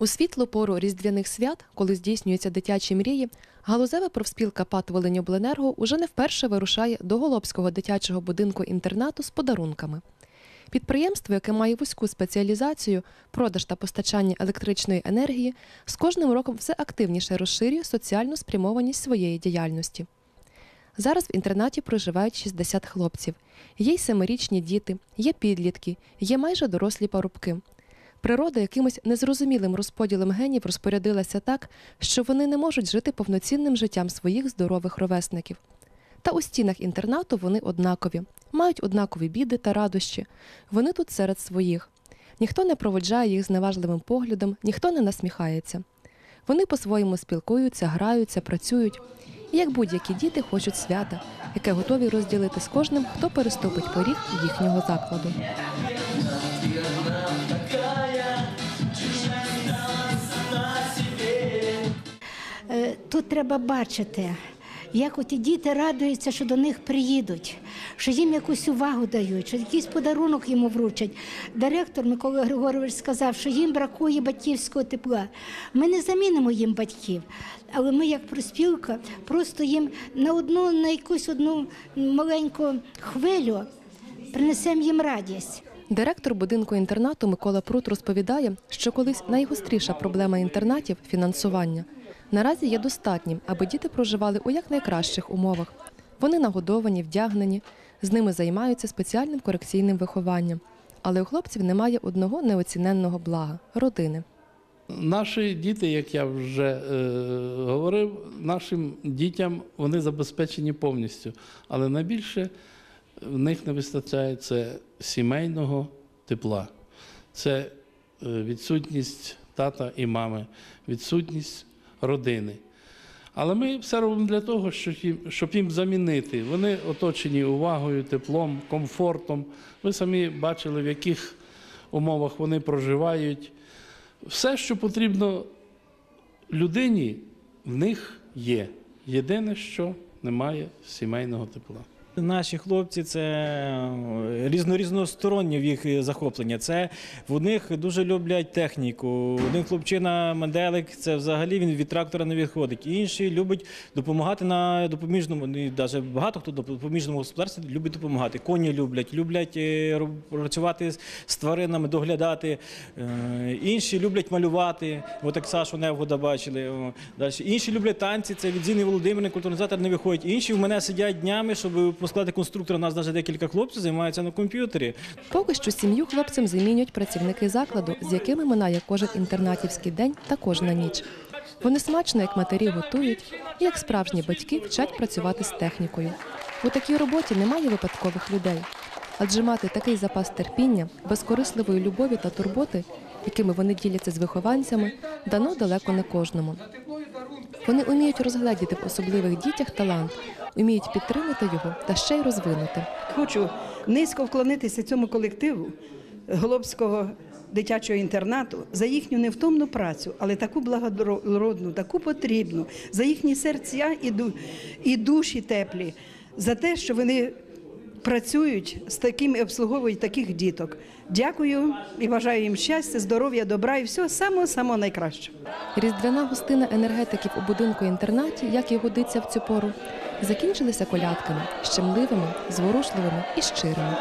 У світлу пору різдвяних свят, коли здійснюються дитячі мрії, галузева профспілка ПАТ «Волиньобленерго» уже не вперше вирушає до Голобського дитячого будинку інтернату з подарунками. Підприємство, яке має вузьку спеціалізацію, продаж та постачання електричної енергії, з кожним роком все активніше розширює соціальну спрямованість своєї діяльності. Зараз в інтернаті проживають 60 хлопців. Є й семирічні діти, є підлітки, є майже дорослі парубки. Природа якимось незрозумілим розподілом генів розпорядилася так, що вони не можуть жити повноцінним життям своїх здорових ровесників. Та у стінах інтернату вони однакові, мають однакові біди та радощі. Вони тут серед своїх. Ніхто не проводжає їх зневажливим поглядом, ніхто не насміхається. Вони по-своєму спілкуються, граються, працюють. І як будь-які діти хочуть свята, яке готові розділити з кожним, хто переступить поріг їхнього закладу. Тут треба бачити, як оті діти радуються, що до них приїдуть, що їм якусь увагу дають, що якийсь подарунок йому вручать. Директор Микола Григорович сказав, що їм бракує батьківського тепла. Ми не замінимо їм батьків, але ми, як проспілка, просто їм на одну, на якусь одну маленьку хвилю принесемо їм радість. Директор будинку інтернату Микола Прут розповідає, що колись найгостріша проблема інтернатів фінансування наразі є достатнім, аби діти проживали у якнайкращих умовах. Вони нагодовані, вдягнені, з ними займаються спеціальним корекційним вихованням. Але у хлопців немає одного неоціненного блага родини. Наші діти, як я вже е, говорив, нашим дітям вони забезпечені повністю. Але найбільше в них не вистачає це сімейного тепла. Це е, відсутність тата і мами, відсутність родини. Але ми все робимо для того, щоб їм, замінити. Вони оточені увагою, теплом, комфортом. Ви самі бачили, в яких умовах вони проживають. Все, що потрібно людині, в них є. Єдине, що немає сімейного тепла. Наші хлопці це е, різно різносторонні в їх захоплення. Це в них дуже люблять техніку. Один хлопчина Менделик, це взагалі він від трактора не відходить. Інші любить допомагати на допоміжному. ну, навіть багато хто допоміжному господарстві любить допомагати. Коні люблять, люблять е, працювати з- тваринами, доглядати. Е, Інші люблять малювати. От як Сашу Невгода бачили. Інші люблять танці. Це від Зіни Володимирівни, культуризатор не виходить. Інші в мене сидять днями, щоб по складі конструктора. У нас навіть декілька хлопців займаються на комп'ютері. Поки що сім'ю хлопцям замінюють працівники закладу, з якими минає кожен інтернатівський день та кожна ніч. Вони смачно, як матері, готують і як справжні батьки вчать працювати з технікою. У такій роботі немає випадкових людей, адже мати такий запас терпіння, безкорисливої любові та турботи, якими вони діляться з вихованцями, дано далеко не кожному. Вони уміють розгледіти в особливих дітях талант, уміють підтримати його та ще й розвинути. Хочу низько вклонитися цьому колективу Голобського дитячого інтернату за їхню невтомну працю, але таку благородну, таку потрібну, за їхні серця і, душі теплі, за те, що вони працюють з таким і обслуговують таких діток. Дякую і бажаю їм щастя, здоров'я, добра і всього самого самого найкращого. Різдвяна гостина енергетиків у будинку інтернаті, як і годиться в цю пору, закінчилися колядками щемливими, зворушливими і щирими.